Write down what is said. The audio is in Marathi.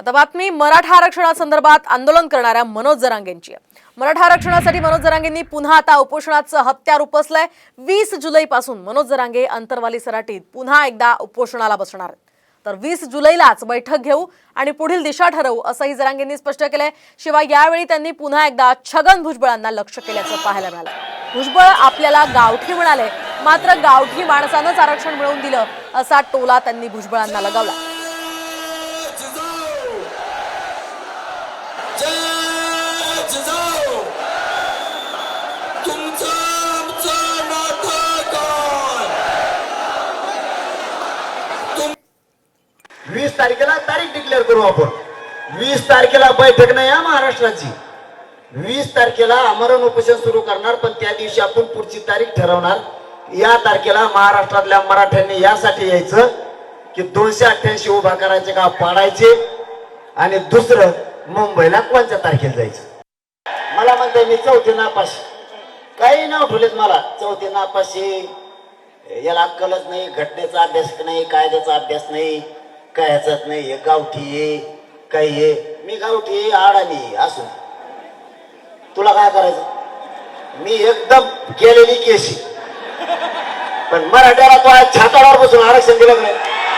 आता बातमी मराठा आरक्षणासंदर्भात आंदोलन करणाऱ्या मनोज जरांगेंची आहे. मराठा आरक्षणासाठी मनोज जरांगेंनी पुन्हा आता उपोषणाचं हत्यार उपसलंय. वीस जुलैपासून मनोज जरांगे अंतरवाली सराटीत पुन्हा एकदा उपोषणाला बसणार आहेत. तर वीस जुलैलाच बैठक घेऊ आणि पुढील दिशा ठरवू असंही जरांगेंनी स्पष्ट केलंय. शिवाय यावेळी त्यांनी पुन्हा एकदा छगन भुजबळांना लक्ष केल्याचं पाहायला मिळालं. भुजबळ आपल्याला गावठी म्हणाले मात्र गावठी माणसानंच आरक्षण मिळवून दिलं असा टोला त्यांनी भुजबळांना लगावला. वीस तारखेला तारीख डिक्लेअर करू आपण. वीस तारखेला बैठक नाही हा महाराष्ट्राची. वीस तारखेला आमरण उपोषण सुरू करणार पण त्या दिवशी आपण पुढची तारीख ठरवणार. या तारखेला महाराष्ट्रातल्या मराठ्यांनी यासाठी यायचं की दोनशे अठ्ठ्याऐंशी उभा करायचे का पाडायचे? आणि दुसरं मुंबईला कोणत्या तारखेला जायचं? मला म्हणते मी चौथी नापाशी काही नाव ठेवलेत मला. चौथी नापाशी याला अक्कलच नाही घटनेचा अभ्यास नाही कायद्याचा अभ्यास नाही. काय ह्याच्यात नाही हे गावठी ये काही ये मी गावठी ये आडाणी ये, असू तुला काय करायचं? मी एकदम केलेली केशी. पण मराठ्याला तो आज